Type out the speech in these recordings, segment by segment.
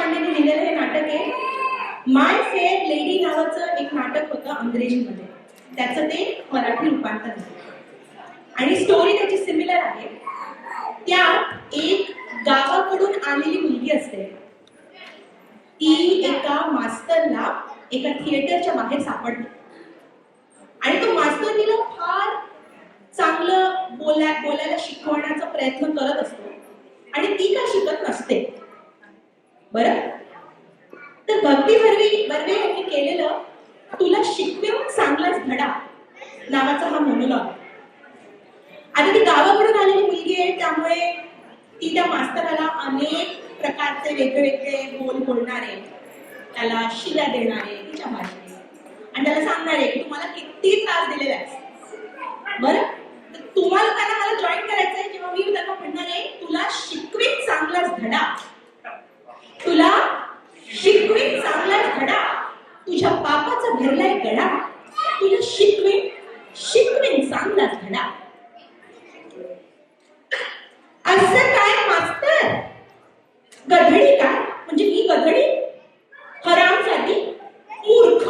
देशपांडेने लिहिलेलं हे नाटक आहे. माय फेअर लेडी नावाचं एक नाटक होतं अंग्रेजीमध्ये. त्याचं ते मराठी रूपांतर आणि स्टोरी त्याची सिमिलर आहे. त्यात एक गावाकडून आलेली मुलगी असते. ती एका मास्तरला एका थिएटरच्या बाहेर सापडते. आणि तो मास्तर तिला फार चांगलं बोलाय बोलायला शिकवण्याचा प्रयत्न करत असतो. आणि ती का शिकत नसते. बरं? तर भक्ती भरवी बर्वे यांनी केलेलं तुला शिकवेऊन चांगलाच धडा नावाचा हा मोनोलॉग आता ती गावाकडून आलेली मुलगी आहे त्यामुळे ती त्या मास्तराला अनेक प्रकारचे वेगवेगळे बोल बोलणारे त्याला शिव्या देणारे तिच्या भाषेत. आणि त्याला सांगणारे की तुम्हाला किती त्रास दिलेला आहे बरं? तुम्हाला त्यांना मला जॉईन करायचंय जेव्हा मी त्यांना म्हणणार आहे तुला शिकवीन चांगलाच धडा तुला शिकवीन चांगलाच धडा तुझ्या पापाचा भरलाय गडा तुला शिकवीन शिकवीन चांगलाच धडा असं काय मास्तर गधडी काय म्हणजे मी गधडी हरामसाठी मूर्ख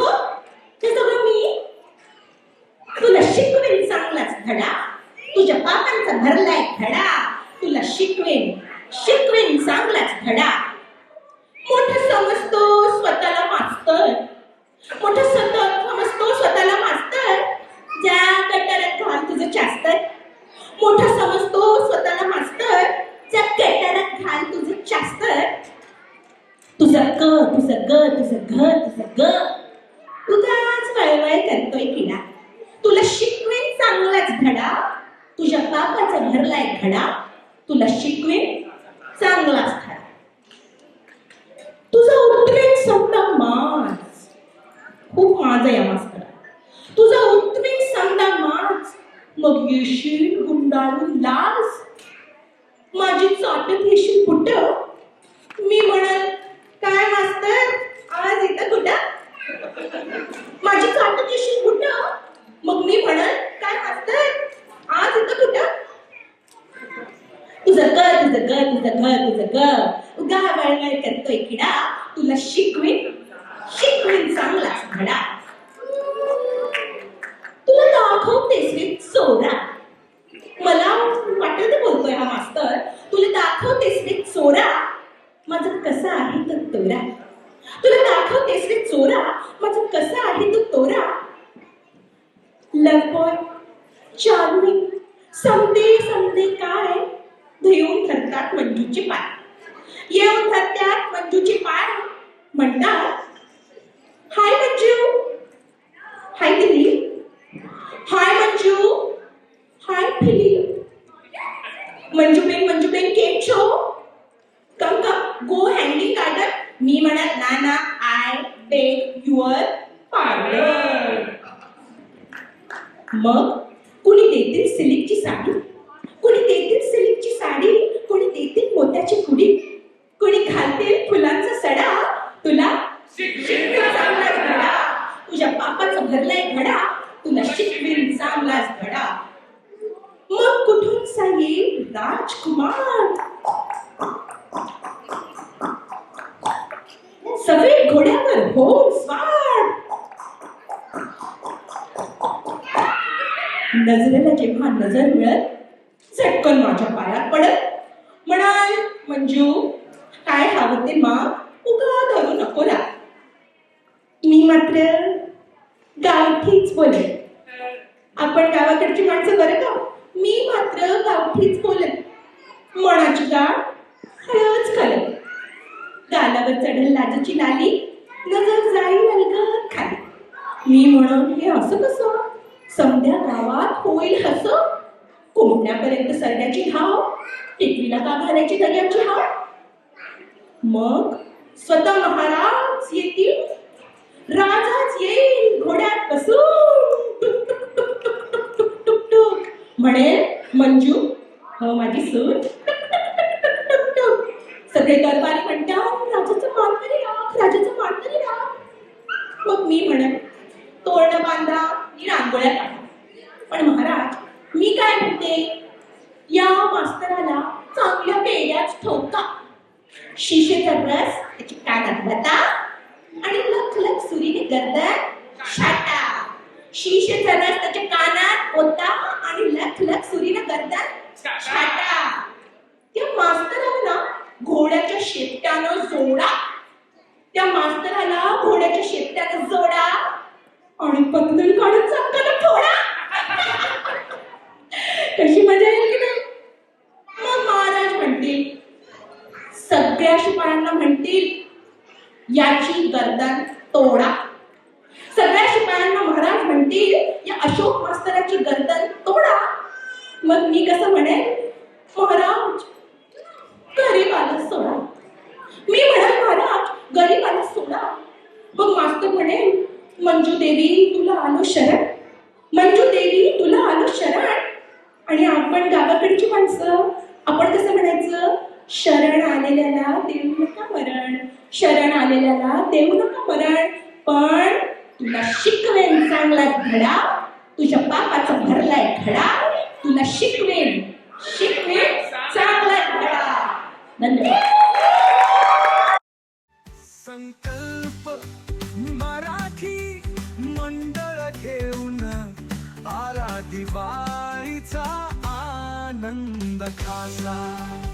हे सगळं मी तुला शिकवेन धडा. तुझ्या पापांचा भरलाय धडा. तुला शिकवेन शिकवेन चांगलाच धडा. मोठ समजतो स्वतःला मास्तर. मोठ समजतो स्वतःला मास्तर. ज्या गटारात घाल तुझं चास्तर मोठ समजतो स्वतःला मास्तर. ज्या गटारात घाल तुझं चास्तर तुझं क तुझं ग तुझं घ तुझं ग. उगाच वळवळ करतोय किडा. तुला शिक चांगलाच धडा तुझ्या पापाचा भरलाय घडा. तुला शिकवेन. चांगलाच धडा तुझा उत्वेग समजा माज खूप माज आहे या मास्तरा तुझा उत्वेग समजा माज मग येशील गुंडाळून लाज. माझी चाटत येशील कुठं? मी म्हणाल काय मास्तर आज इथं कुठं माझी चाटत येशील कुठ मग मी म्हणल काय मास्तर आज इथं कुठं तुझं ग तुझं ग तुझं ग उगा वळवळ करतोय किडा. तुला शिकवीन. शिकवीन चांगलाच घडा तुला दाखवतेस रे चोरा मला वाटत बोलतोय हा मास्तर. तुला दाखवतेस रे चोरा माझं कसं आहे तर तोरा? तुला दाखवतेस रे चोरा माझं कसं आहे तो तोरा? लवबॉय चार्मिंग समदे समदे काय? येऊन धरतात मंजूचे पाय. येऊन धरतात मंजूचे पाय. म्हणतात हाय मंजू. हाय दिली हाय मंजू. हाय फिली. मंजूबेन मंजूबेन केम छो? कम कम गो हँडिंग गार्डन. मी म्हणत ना ना आय बेग युअर पार्लर. मग कुणी देतील सिल्कची साडी कुणी देतील सिल्कची साडी कुणी देतील मोत्याची कुडी कुणी घालतील फुलांचा सडा तुला शिकवीन चांगलाच धडा तुझ्या पापाचा भरलाय घडा तुला शिकवीन चांगलाच धडा मग कुठून सांगेल राजकुमार सगळे घोड्यावर हो स्वार नजरेला जेव्हा नजर मिळत झटकन माझ्या पायात पडत म्हणाल मंजू काय हवं ते मा उगा धरू नको ना. मी मात्र गावठीच बोले आपण गावाकडची माणसं बरं का हो? मी मात्र गावठीच बोलत. मनाची गाळ हळूच कलत गालावर चढल लाजची लाली नजर जाईल ग खाली. मी म्हणून हे असं कसं? समध्या गावात होईल हस? कोंबण्यापर्यंत सरण्याची धाव? टिकवीला का घालायची दर्याची हाव? मग स्वतः महाराज येतील? राजाच येईल घोड्यात बसून? म्हणेल मंजू हो माझी सून. सगळे दरबारी म्हणत्या राजाचं मानकरी राग राजाचं मानकरी राग मग मी म्हणत तोरण बांधा आणि रांगोळ्या काढा. पण महाराज मी काय म्हणते? या मास्तराला चांगल्या पेड्याच ठेवता. शिशेचा रस त्याची कानात बता आणि लख लख सुरीने गर्दन शाटा. शिशेचा रस त्याच्या कानात होता लख लख सुरीने गर्दन छाटा. त्या मास्तराला ना घोड्याच्या शेपट्यानं जोडा. त्या मास्तराला घोड्याच्या शेपट्यानं जोडा. आणि पतंग काढून चक्काला फोडा कशी मजा येईल की नाही? मग महाराज म्हणतील सगळ्या शिपायांना म्हणतील याची गर्दन तोडा. सगळ्या शिपायांना महाराज म्हणतील अशोक मास्तराची गर्दन तोडा. मग मी कसं म्हणेन? महाराज गरीबाला सोडा. मी म्हणाल महाराज गरीबाला सोडा. मग मास्तर म्हणे मंजू देवी तुला आलो शरण. मंजू देवी तुला आलो शरण. आणि आपण गावाकडची माणसं आपण कसं म्हणायचं? शरण आलेल्याला देऊ नका मरण. शरण आलेल्याला देऊ नका मरण. पण तुला शिकवेन चांगला धडा. तुझ्या पापाचा भरलाय खडा तुला शिकवेन. शिकवेन. चांगला धडा. धन्यवाद. संकल्प मराठी मंडळ घेऊन आला दिवाळीचा आनंद खासा.